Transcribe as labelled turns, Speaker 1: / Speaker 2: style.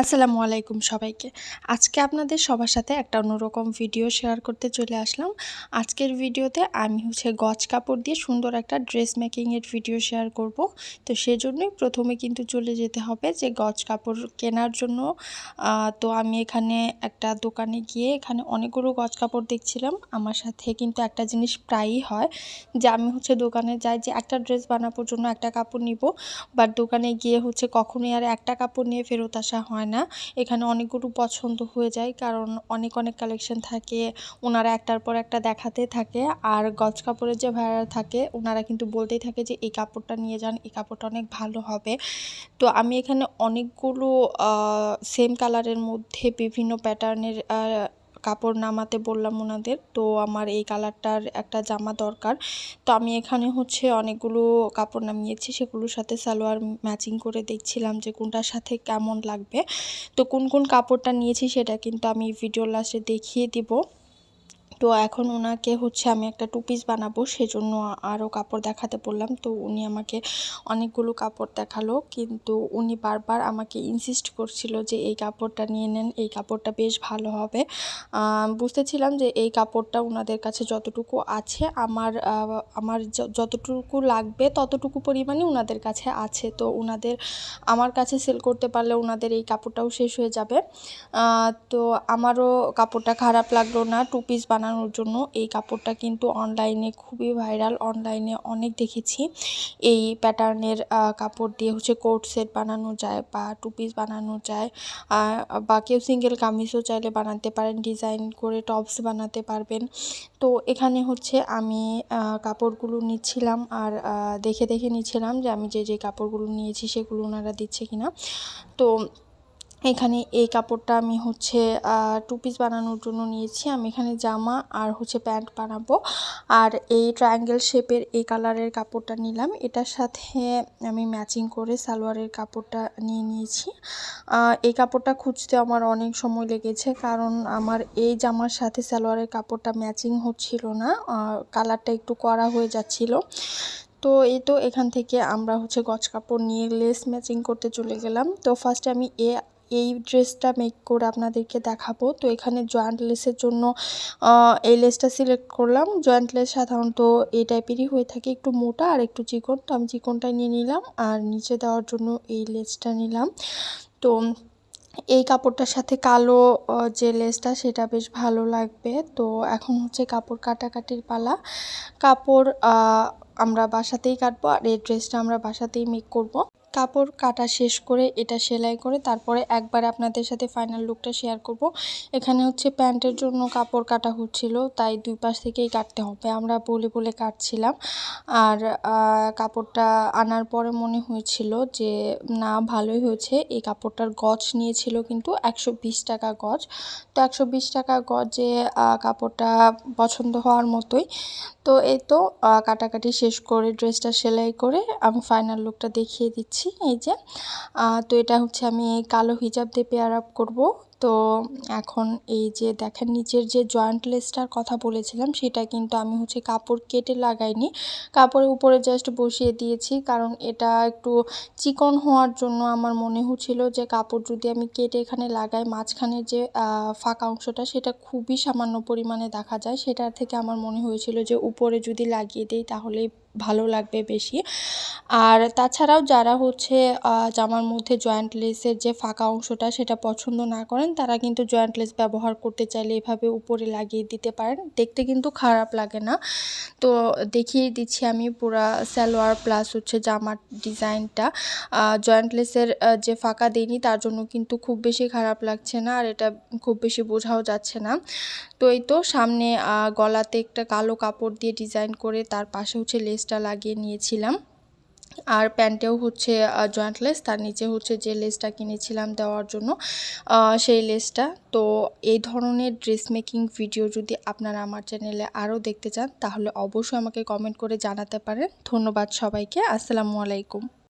Speaker 1: আসসালামু আলাইকুম সবাইকে। আজকে আপনাদের সবার সাথে একটা অন্যরকম ভিডিও শেয়ার করতে চলে আসলাম। আজকের ভিডিওতে আমি হচ্ছে গজ কাপড় দিয়ে সুন্দর একটা ড্রেস মেকিংয়ের ভিডিও শেয়ার করব। তো সেজন্যই প্রথমে কিন্তু চলে যেতে হবে যে গজ কাপড় কেনার জন্য। তো আমি এখানে একটা দোকানে গিয়ে এখানে অনেকগুলো গজ কাপড় দেখছিলাম। আমার সাথে কিন্তু একটা জিনিস প্রায়ই হয় যে আমি হচ্ছে দোকানে যাই যে একটা ড্রেস বানানোর জন্য একটা কাপড় নিব। বাট দোকানে গিয়ে হচ্ছে কখনোই আর একটা কাপড় নিয়ে ফেরত আসা হয় না। এখানে অনেকগুলো পছন্দ হয়ে যায় কারণ অনেক অনেক কালেকশন থাকে। ওনারা একটার পর একটা দেখাতে থাকে। আর গজ কাপড়ের যে ভাড়া থাকে, ওনারা কিন্তু বলতেই থাকে যে, এই কাপড়টা নিয়ে যান, এই কাপড়টা অনেক ভালো হবে। তো আমি এখানে অনেকগুলো সেম কালারের মধ্যে বিভিন্ন প্যাটার্নের কাপড় নামাতে বললাম ওনাদের। তো আমার এই কালারটার একটা জামা দরকার। তো আমি এখানে হচ্ছে অনেকগুলো কাপড় নামিয়েছি, সেগুলোর সাথে সালোয়ার ম্যাচিং করে দেখছিলাম যে কোনটার সাথে কেমন লাগবে। তো কোন কোন কাপড়টা নিয়েছি সেটা কিন্তু আমি ভিডিও লাস্টে দেখিয়ে দিব। তো এখন ওনাকে হচ্ছে আমি একটা টু পিস বানাবো, সেজন্য আরও কাপড় দেখাতে বললাম। তো উনি আমাকে অনেকগুলো কাপড় দেখাল, কিন্তু উনি বারবার আমাকে ইনসিস্ট করছিল যে এই কাপড়টা নিয়ে নেন, এই কাপড়টা বেশ ভালো হবে। বুঝতেছিলাম যে এই কাপড়টা ওনাদের কাছে যতটুকু আছে, আমার আমার যতটুকু লাগবে ততটুকু পরিমাণে ওনাদের কাছে আছে। তো ওনাদের আমার কাছে সেল করতে পারলে ওনাদের এই কাপড়টাও শেষ হয়ে যাবে। তো আমারও কাপড়টা খারাপ লাগল না টু পিস বানানো বানানোর জন্য এই কাপড়টা কিন্তু অনলাইনে খুবই ভাইরাল অনলাইনে অনেক দেখেছি। এই প্যাটার্নের কাপড় দিয়ে হচ্ছে কোট সেট বানানো যায় বা টু পিস বানানো যায়। বা কেউ সিঙ্গেল কামিজও চাইলে বানাতে পারেন ডিজাইন করে টপস বানাতে পারবেন। তো এখানে হচ্ছে আমি কাপড়গুলো নিচ্ছিলাম আর দেখে দেখে নিচ্ছিলাম যে আমি যে যে কাপড়গুলো নিয়েছি সেগুলো ওনারা দিচ্ছে কিনা। তো এখানে এই কাপড়টা আমি হচ্ছে টু পিস বানানোর জন্য নিয়েছি। আমি এখানে জামা আর হচ্ছে প্যান্ট বানাবো। আর এই ট্রায়াঙ্গেল শেপের এই কালারের কাপড়টা নিলাম। এটার সাথে আমি ম্যাচিং করে সালোয়ারের কাপড়টা নিয়ে নিয়েছি। এই কাপড়টা খুঁজতে আমার অনেক সময় লেগেছে, কারণ আমার এই জামার সাথে সালোয়ারের কাপড়টা ম্যাচিং হচ্ছিল না। কালারটা একটু কড়া হয়ে যাচ্ছিল। তো এই তো এখান থেকে আমরা হচ্ছে গজ কাপড় নিয়ে লেস ম্যাচিং করতে চলে গেলাম। তো ফার্স্টে আমি এ এই ড্রেসটা মেক করে আপনাদেরকে দেখাবো। তো এখানে জয়েন্ট লেসের জন্য এই লেসটা সিলেক্ট করলাম। জয়েন্ট লেস সাধারণত এই টাইপেরই হয়ে থাকে, একটু মোটা আর একটু চিকন। তো আমি চিকনটা নিয়ে নিলাম আর নিচে দেওয়ার জন্য এই লেসটা নিলাম। তো এই কাপড়টার সাথে কালো যে লেসটা সেটা বেশ ভালো লাগবে। তো এখন হচ্ছে কাপড় কাটাকাটির পালা। কাপড় আমরা বাসাতেই কাটবো আর এই ড্রেসটা আমরা বাসাতেই মেক করব। কাপড় কাটা শেষ করে এটা সেলাই করে তারপরে একবার আপনাদের সাথে ফাইনাল লুকটা শেয়ার করব। এখানে হচ্ছে প্যান্টের জন্য কাপড় কাটা হচ্ছিল, তাই দুই পাশ থেকেই কাটতে হবে। আমরা বলে বলে কাটছিলাম। আর কাপড়টা আনার পরে মনে হয়েছিল যে, না, ভালোই হয়েছে। এই কাপড়টার গজ নিয়েছিল কিন্তু একশো বিশ টাকা গজ। তো একশো বিশ টাকা গজে কাপড়টা পছন্দ হওয়ার মতোই। তো এই তো কাটাকাটি শেষ করে ড্রেসটা সেলাই করে আমি ফাইনাল লুকটা দেখিয়ে দিচ্ছি। এই যে তো এটা হচ্ছে আমি কালো হিজাব দিয়ে পেয়ার আপ করব। তো এখন এই যে দেখেন নিচের যে জয়েন্ট লেসটার কথা বলেছিলাম, সেটা কিন্তু আমি হচ্ছে কাপড় কেটে লাগাইনি। কাপড়ের উপরে জাস্ট বসিয়ে দিয়েছি, কারণ এটা একটু চিকন হওয়ার জন্য আমার মনে হচ্ছিল যে কাপড় যদি আমি কেটে এখানে লাগাই, মাঝখানে যে ফাঁকা অংশটা, সেটা খুবই সামান্য পরিমাণে দেখা যায়। সেটার থেকে আমার মনে হয়েছিল যে উপরে যদি লাগিয়ে দিই তাহলে ভালো লাগবে বেশি। আর তাছাড়াও যারা হচ্ছে জামার মধ্যে জয়েন্ট লেসের যে ফাঁকা অংশটা, সেটা পছন্দ না করেন তারা কিন্তু জয়েন্ট লেস ব্যবহার করতে চাইলে এভাবে উপরে লাগিয়ে দিতে পারেন। দেখতে কিন্তু খারাপ লাগে না। তো দেখিয়ে দিচ্ছি আমি পুরা সালোয়ার প্লাস হচ্ছে জামার ডিজাইনটা। জয়েন্ট লেসের যে ফাঁকা দিইনি, তার জন্য কিন্তু খুব বেশি খারাপ লাগছে না আর এটা খুব বেশি বোঝাও যাচ্ছে না। তো এই তো সামনে গলাতে একটা কালো কাপড় দিয়ে ডিজাইন করে তার পাশে হচ্ছে লেসটা লাগিয়ে নিয়েছিলাম। আর প্যান্টেও হচ্ছে জয়েন্ট লেস তার নিচে হচ্ছে যে লেসটা কিনেছিলাম দেওয়ার জন্য সেই লেসটা। তো এই ধরনের ড্রেস মেকিং ভিডিও যদি আপনারা আমার চ্যানেলে আরও দেখতে চান, তাহলে অবশ্যই আমাকে কমেন্ট করে জানাতে পারেন। ধন্যবাদ সবাইকে। আসসালামু আলাইকুম।